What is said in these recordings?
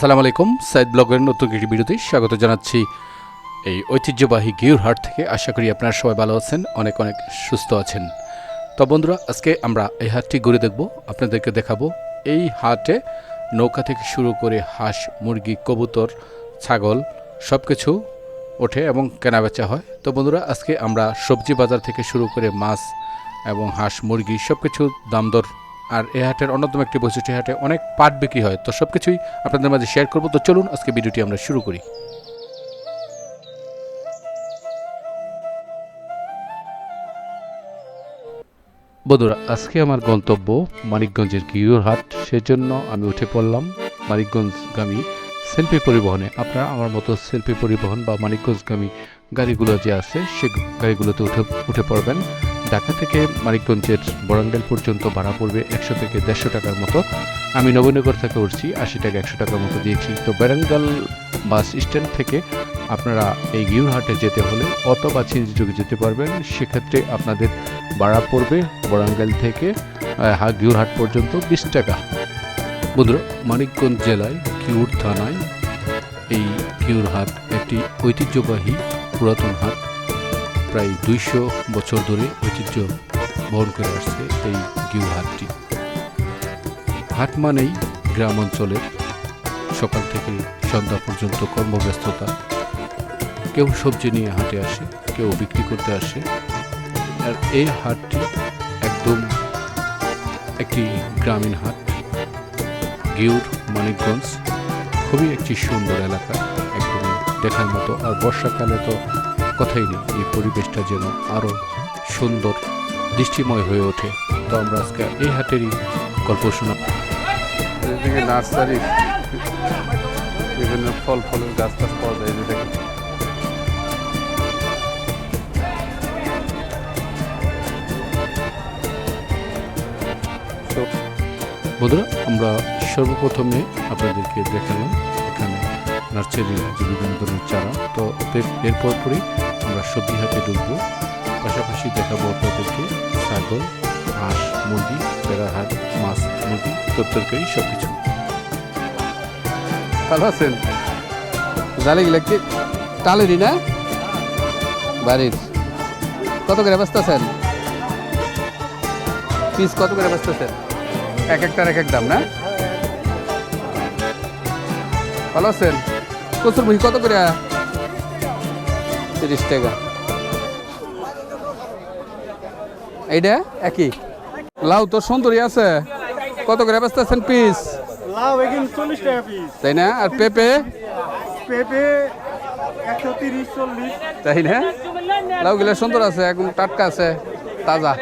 আসসালামু আলাইকুম, সাইদ ব্লগের নতুন একটি ভিডিওতে স্বাগত জানাচ্ছি। এই ঐতিহ্যবাহী গিউর হাট থেকে আশা করি আপনারা সবাই ভালো আছেন, অনেক অনেক সুস্থ আছেন। তো বন্ধুরা, আজকে আমরা এই হাটটি ঘুরে দেখব, আপনাদেরকে দেখাবো। এই হাটে নৌকা থেকে শুরু করে হাঁস, মুরগি, কবুতর, ছাগল সব কিছু ওঠে এবং কেনাবেচা হয়। তো বন্ধুরা, আজকে আমরা সবজি বাজার থেকে শুরু করে মাছ এবং হাঁস, মুরগি সব কিছু দাম দর আর এ হাটের অন্যতম একটি বৈশিষ্ট্য হাটে অনেক পাট বিক্রি হয়। তো সব কিছুই আপনাদের মাঝে শেয়ার করব। তো চলুন, আজকে ভিডিওটি আমরা শুরু করি। বন্ধুরা, আজকে আমার গন্তব্য মানিকগঞ্জের গিউর হাট। সেজন্য আমি উঠে পড়লাম মানিকগঞ্জগামী সেলফি পরিবহনে। আপনারা আমার মতো সেলফি পরিবহন বা মানিকগঞ্জগামী গাড়িগুলো যে আছে, সে গাড়িগুলোতে উঠে উঠে পড়বেন। ঢাকা থেকে মানিকগঞ্জের বরাঙ্গাল পর্যন্ত ভাড়া পড়বে একশো থেকে দেড়শো টাকার মতো। আমি নবীনগর থেকে উঠছি, আশি টাকা, একশো টাকার মতো দিয়েছি। তো বেরাঙ্গাল বাস স্ট্যান্ড থেকে আপনারা এই গিউরহাটে যেতে হলে অটো বা চিনজি যোগে যেতে পারবেন। সেক্ষেত্রে আপনাদের ভাড়া পড়বে বরাঙ্গাল থেকে গিউরহাট পর্যন্ত বিশ টাকা। বন্ধুরা, মানিকগঞ্জ জেলায় কিউর থানায় এই কিউর হাট একটি ঐতিহ্যবাহী পুরাতন হাট। প্রায় দুইশো বছর ধরে ঐতিহ্য বহন করে আসছে এই গিউর হাটটি। হাট মানেই গ্রাম অঞ্চলের সকাল থেকে সন্ধ্যা পর্যন্ত কর্মব্যস্ততা। কেউ সবজি নিয়ে হাটে আসে, কেউ বিক্রি করতে আসে। আর এই হাটটি একদম একটি গ্রামীণ হাট। গিউর মানিকগঞ্জ খুবই একটি সুন্দর এলাকা একদম দেখার মতো। আর বর্ষাকালে তো কথাই নেই। এই পরিবেশটা যেন আরও সুন্দর দৃষ্টিময় হয়ে ওঠে। তো আমরা আজকে এই হাটেরই গল্প শোনা এদিকে নার্সারি বিভিন্ন ফল ফলের গাছ টাছ পাওয়া যায় যে দেখেন বন্ধুরা আমরা সর্বপ্রথমে আপনাদেরকে দেখালাম এখানে নার্সারির যে বিভিন্ন ধরনের চারা। তো এর- এরপর পরই আমরা সবজি হাতে ঢুকবো। পাশাপাশি দেখাবো আপনাদেরকে ছাগল, হাঁস, মুরগি হাট মাছ, মুরগি তরকারি সব কিছু ভালো আছেন? জালে গেলে কি টালেরই না? বাড়ির। কত করে বেচতেছেন? পিস কত করে বেচতেছেন? এক একটার এক এক দাম, না? ভালো আছেন? কচুর মুহি কত করে? তিরিশ টাকা। এইটা? একই? লাউ তো সুন্দরী আছে। কত করে বেচতেছেন পিস লাউ এখানে চল্লিশ টাকা পিস তাই না? আর পেঁপে? পেঁপে একশো তিরিশ চল্লিশ। তাই না? লাউগুলো সুন্দর আছে একদম টাটকা আছে তাজা।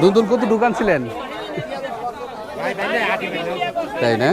দুদুল কত দোকান ছিলেন? তাই না?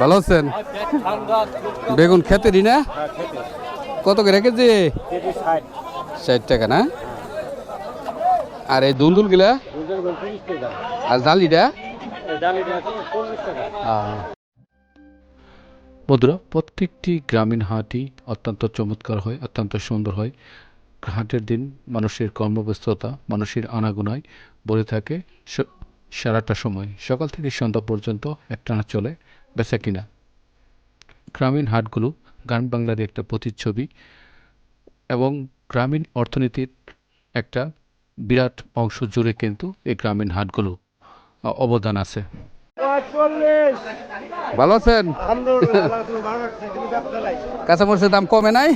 ভালো আছেন? বেগুন খেতেরই না? কত করে কেজি? ষাট টাকা না? আর এই দুন্দুল গিলা আর জালিটা? বন্ধুরা, প্রত্যেকটি গ্রামীণ হাটই অত্যন্ত চমৎকার হয়, অত্যন্ত সুন্দর হয়। হাটের দিন মানুষের কর্মব্যস্ততা, মানুষের আনাগোনায় ভরে থাকে সারাটা সময়। সকাল থেকে সন্ধ্যা পর্যন্ত একটানা চলে, বেচা কিনা। গ্রামীণ হাটগুলো গ্রাম বাংলার একটা প্রতিচ্ছবি এবং গ্রামীণ অর্থনীতির একটা বিরাট অংশ জুড়ে কিন্তু এই গ্রামীণ হাটগুলো অবদান আছে। ভালো আছেন? নাই কাঁচামরিচের দাম কমে নাই?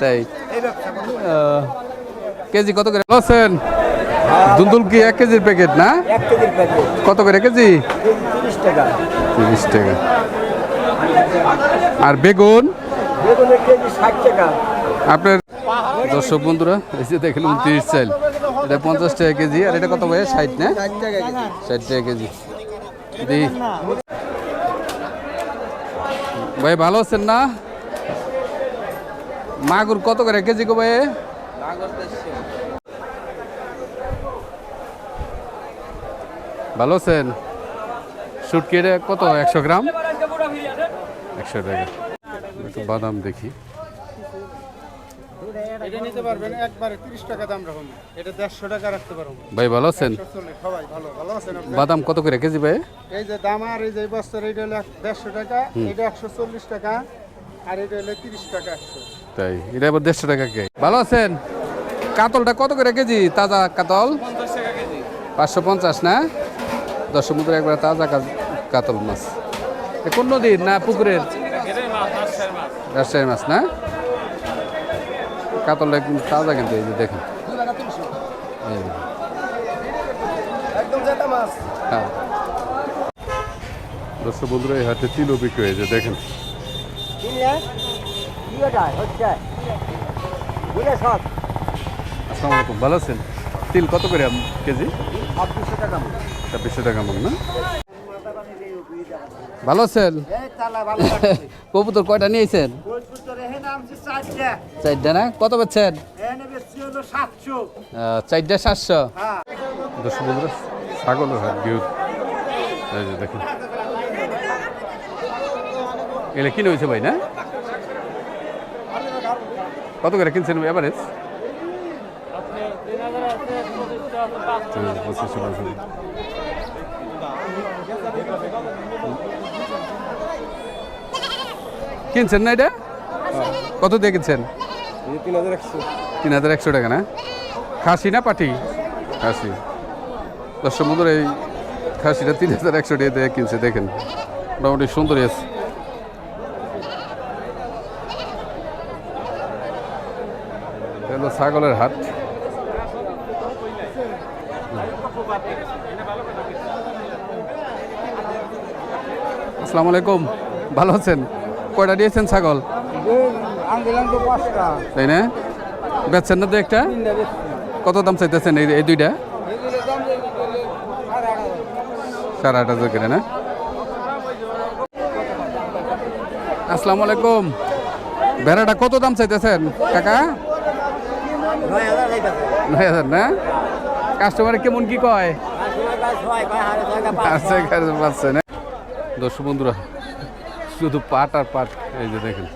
তাই। কেজি কত করে? ভালো আছেন? দুন্দুল কি এক কেজির প্যাকেট না? এক কেজির প্যাকেট। কত করে কেজি? তিরিশ টাকা। তিরিশ টাকা। আর বেগুন? আপনার দর্শক বন্ধুরা, এই যে দেখেন উনত্রিশ চাল এটা পঞ্চাশ টাকা কেজি, আর এটা কত ভাই? ষাট, না? ষাট টাকা কেজি। ভাই, ভালো আছেন না? মাগুর কত করে কেজি গো ভাই? ভালো আছেন? শুটকি কত? একশো গ্রাম? একশো টাকা। একটু বাদাম দেখি। এটা নিতে পারবেন একবারে তিরিশ টাকা দাম রাখুন এটা দেড়শো টাকা রাখতে পারব। ভাই ভালো আছেন? সবাই ভালো। ভালো আছেন বাদাম কত করে কেজি ভাই? এই যে দাম আর এই যে বস্তার এইটা হলো এক- দেড়শো টাকা এটা একশো চল্লিশ টাকা আর এটা হলো তিরিশ টাকা একশো। তাই এটা আবার দেড়শো টাকা কে? ভালো আছেন? কাতলটা কত করে কেজি? তাজা কাতল? পাঁচশো পঞ্চাশ না? দশ সমুদ্র একবার তাজা কাতল মাছ। কোন নদীর না পুকুরের? রাজশাহী মাছ না? কাতলটা একদম তাজা কিন্তু এই যে দেখুন। হ্যাঁ। দর্শক বন্ধুরা এই হাটে তিলও বিক্রি হয়েছে দেখেন। আসসালামু আলাইকুম ভালো আছেন? তিল কত করে কেজি? ছাব্বিশশো টাকা ছাব্বিশশো টাকা মন না? ভালো আছেন? কবুতর কয়টা নিয়েছেন? চারটা। না? কত পাচ্ছেন চারটা সাতশো? হ্যাঁ। ছাগলের হাট এই যে দেখেন। এগুলো কিনে হয়েছে ভাই না? কত করে কিনছেন এভারেজ পঁচিশশো টাকা কিনছেন না এটা? কত দিয়ে কিনছেন? তিন হাজার একশো। টাকা না? খাসি না পাটি? খাসি। দর্শক বন্ধুরা এই খাসিটা তিন হাজার একশো টাকা দিয়ে কিনছে দেখেন। মোটামুটি সুন্দরই আছে। হলো ছাগলের হাট। আসসালামু আলাইকুম। ভালো আছেন? কয়টা দিয়েছেন ছাগল? তাই না? বেচছেন না তো একটা? কত দাম চাইতেছেন এই এই দুইটা? সাড়ে আট হাজার করে না? আসসালামু আলাইকুম। ভেড়াটা কত দাম চাইতেছেন কাকা? নয় হাজার না? কাস্টমার কেমন কি কয়? দর্শক বন্ধুরা শুধু পাট আর পাট এই যে দেখেন।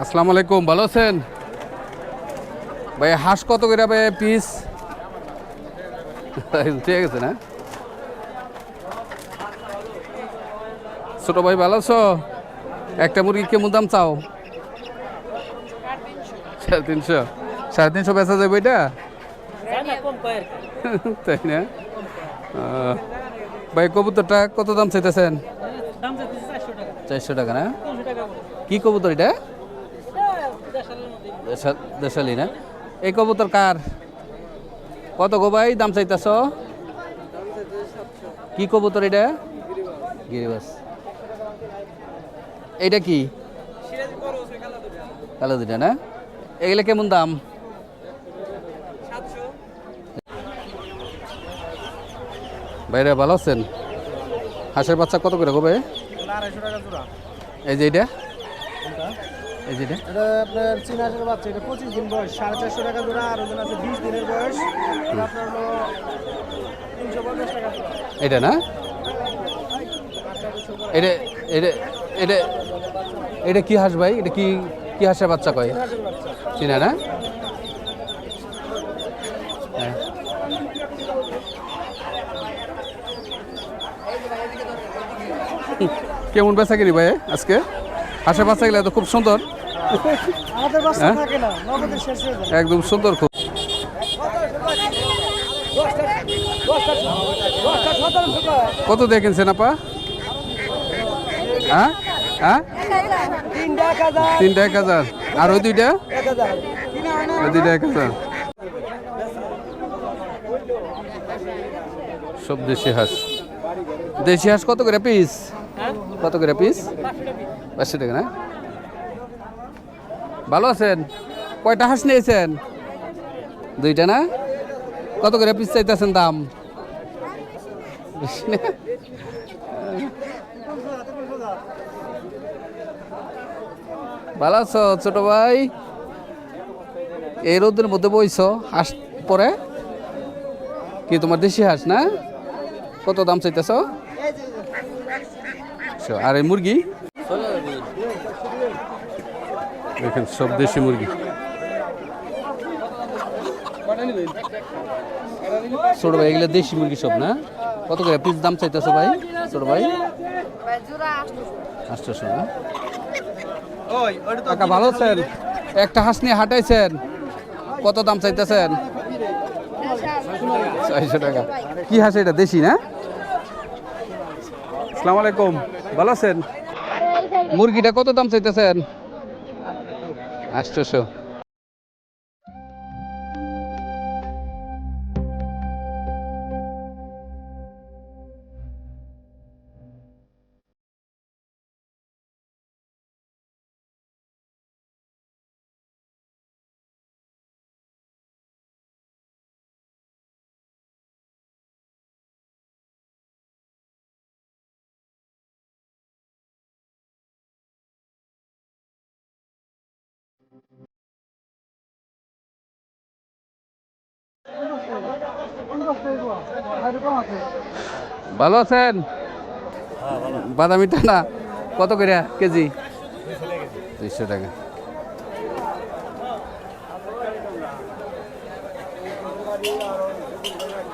আসসালামু আলাইকুম ভালো আছেন? ভাই হাঁস কত করে ভাই পিস ঠিক আছে না? ছোট ভাই ভালো আছো? একটা মুরগি কেমন দাম চাও? সাড়ে তিনশো। সাড়ে তিনশো বেচা যাবে এটা? তাই না? ভাই, কবুতরটা কত দাম চাইতেছেন? চারশো টাকা, না? কি কবুতর এটা? দেশা- দেশালি, না? এই কবুতর কার? কত গো ভাই, দাম চাইতেছ? কি কবুতর এটা? গিরিবাস। এইটা কি? কালো দুটা না? এগুলো কেমন দাম? বাইরে ভালো আছেন? হাঁসের বাচ্চা কত করে জোড়া। এই যে এটা? এই যে এটা? আপনার চীন বাচ্চা এটা পঁচিশ দিন বয়স সাড়ে চারশো টাকা জোড়া আর ওজন আছে বিশ দিনের বয়স। এটা আপনার হলো তিনশো পঞ্চাশ টাকা এটা না? এটা এটা এটা এটা কি হাঁস ভাই? এটা কি কি হাঁসের বাচ্চা কয়? চিনা না? কেমন বেচা কিনি ভাই আজকে? হাঁসের বাচ্চা গেলে তো খুব সুন্দর। হ্যাঁ? একদম সুন্দর খুব। কত দিয়ে কিনছেন আপা? হ্যাঁ? হ্যাঁ? তিনটা এক হাজার। আর ওই দুইটা? ওই দুইটা এক হাজার। সব দেশি হাঁস। দেশি হাঁস কত করে পিস? কত করে পিস পাঁচশো টাকা, না? ভালো আছেন? কয়টা হাঁস নিয়েছেন? দুইটা, না? কত করে পিস চাইতেছেন দাম? ভালো আছো ছোট ভাই? এই রোদের মধ্যে বইছ হাঁস পরে? কি তোমার দেশি হাঁস, না? কত দাম চাইতেছ? আর এই মুরগি দেখেন সব দেশি মুরগি ছোট ভাই এগুলো দেশি মুরগি সব না কত করে পিস দাম চাইতেছো ভাই ছোট ভাই আটশোশো না ভালো আছেন একটা হাঁস নিয়ে হাঁটাইছেন কত দাম চাইতেছেন ছয়শো টাকা কি হাঁস এটা দেশি না আসসালামু আলাইকুম ভালো আছেন? মুরগিটা কত দাম চাইতেছেন? আটশোশো। ভালো আছেন? বাদামি টানা, কত করে কেজি? দুইশো টাকা।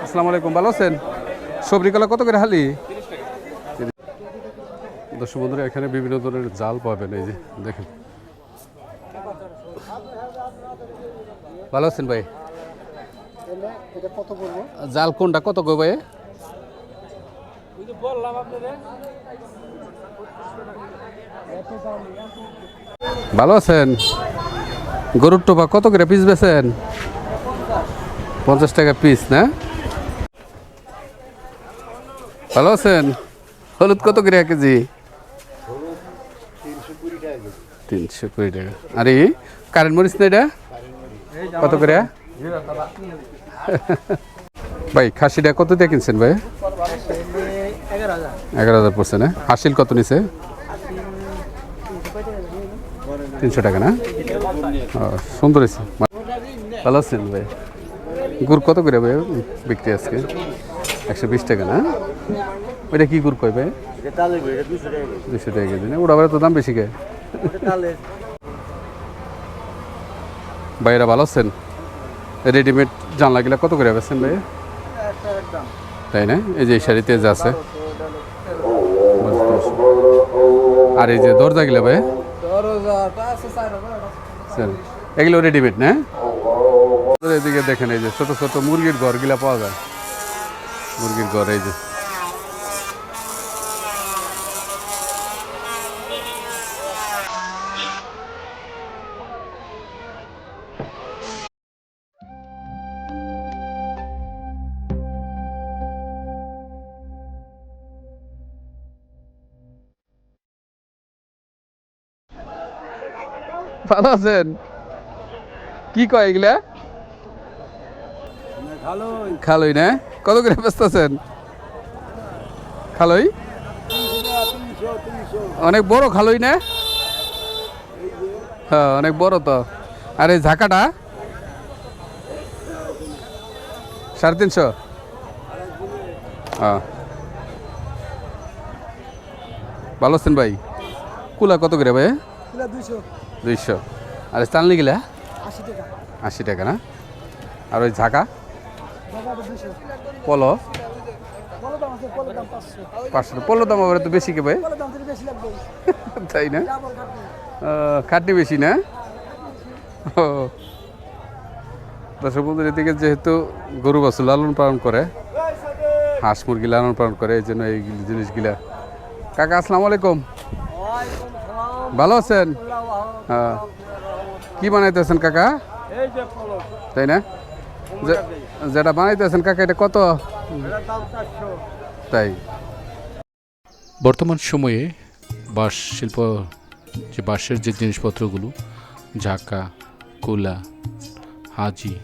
আসসালামু আলাইকুম, ভালো আছেন? সবরি কলা কত করে হালি? দর্শক বন্ধুরা, এখানে বিভিন্ন ধরনের জাল পাবেন, এই যে দেখেন। ভালো আছেন ভাই? জাল কোনটা? কত গো ভাই ভালো আছেন? গরুর টোপা কত করে পিস বেছেন পঞ্চাশ টাকা পিস না? ভালো আছেন? হলুদ কত করে এক কেজি? তিনশো কুড়ি টাকা। আরে কারেন্ট মরিচ না এটা? কত করে? ভাই, খাসিটা কত দিয়ে কিনছেন ভাই? এগারো হাজার। পড়ছে না? হাসিল কত নিছে? তিনশো টাকা না? সুন্দর হয়েছে। ভালো আছেন ভাই? গুড় কত করে ভাই বিক্রি আজকে? একশো বিশ টাকা না? ওইটা কী গুড় কয় ভাই? দুশো টাকা কেজি না? ওটা তো দাম বেশি কে? ভাইরা ভালো আছেন? রেডিমেড জানলা গেলে কত করে বেছেন ভাই তাই না? এই যে এই শাড়িতে যে আছে। আর এই যে দরজা গেলে ভাই এগুলো রেডিমেড না? এদিকে দেখেন এই যে ছোট ছোট মুরগির ঘরগুলা পাওয়া যায়। মুরগির ঘর, এই যে। ভালো আছেন? কি কয় এগুলা? খালই। না? কত করে ব্যস্ত আছেন? খালই? অনেক বড় খালই না? হ্যাঁ অনেক বড় তো। আর এই ঝাঁকাটা? সাড়ে তিনশো? হ্যাঁ। ভালো আছেন ভাই? কুলা কত করে ভাই? দুইশো। আর চালনি গিলা আশি টাকা। আশি টাকা না? আর ওই ঝাঁকা? পলো? পাঁচশো পলো দাম আবার তো বেশি কে ভাই? তাই না? খাটনি বেশি না? ও। দর্শক বন্ধুর এদিকে যেহেতু গরু বাছুর লালন পালন করে হাঁস মুরগি লালন পালন করে এই জন্য এই জিনিসগুলা। কাকা আসসালামু আলাইকুম। ভালো আছেন? হ্যাঁ। কি বানাইতেছেন কাকা? এই যে পলো তাই না? যে- যেটা বানাইতেছেন কাকা এটা কত? তাই। বর্তমান সময়ে বাঁশ শিল্প যে বাঁশের যে জিনিসপত্রগুলো ঝাঁকা কুলা হাজি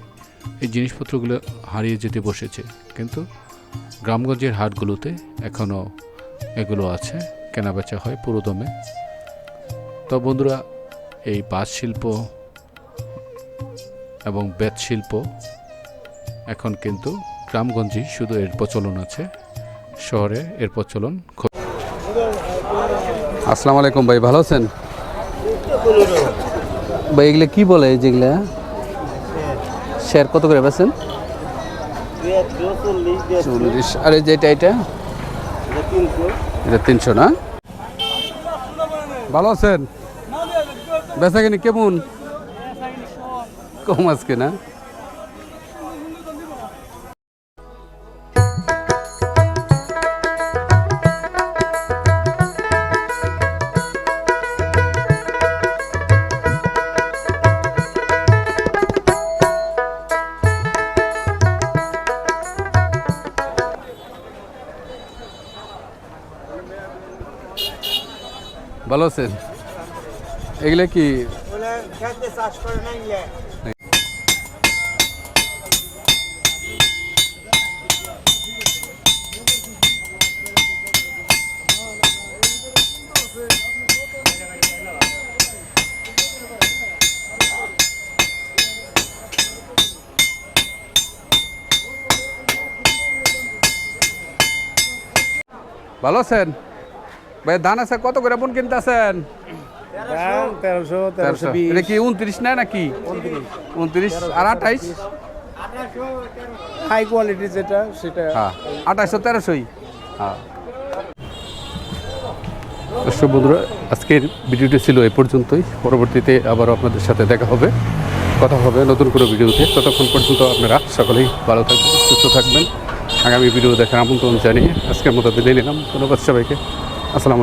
এই জিনিসপত্রগুলো হারিয়ে যেতে বসেছে। কিন্তু গ্রামগঞ্জের হাটগুলোতে এখনও এগুলো আছে। কেনাবেচা হয় পুরোদমে তো বন্ধুরা এই বাঁশ শিল্প এবং বেত শিল্প এখন কিন্তু গ্রামগঞ্জে শুধু এর প্রচলন আছে শহরে এর প্রচলন খুব। আসসালামু আলাইকুম ভাই ভালো আছেন? ভাই এগুলো কি বলে যেগুলা? শেয়ার কত করে বেছেন চল্লিশ আর এই যেটা এটা? এটা তিনশো না? ভালো আছেন? বেচা কিনি কেমন? কম আজকে না? ভালো আছেন? এগুলা কি? ভালো আছেন? ভাই ধান আছে কত করে বোন কিনতেছেন? এটা কি উনত্রিশ না নাকি? উনত্রিশ। আর আঠাইশ? হাই কোয়ালিটি যেটা সেটা। হ্যাঁ আঠাশশো তেরোশোই। হ্যাঁ। দর্শক বন্ধুরা আজকের ভিডিওটি ছিল এই পর্যন্তই। পরবর্তীতে আবার আপনাদের সাথে দেখা হবে কথা হবে নতুন কোনো ভিডিওতে। ততক্ষণ পর্যন্ত আপনারা সকলেই ভালো থাকবেন সুস্থ থাকবেন। আগামী ভিডিও দেখার আমন্ত্রণ জানিয়ে আজকের মতো বিদায় নিলাম। ধন্যবাদ সবাইকে। আসসালামু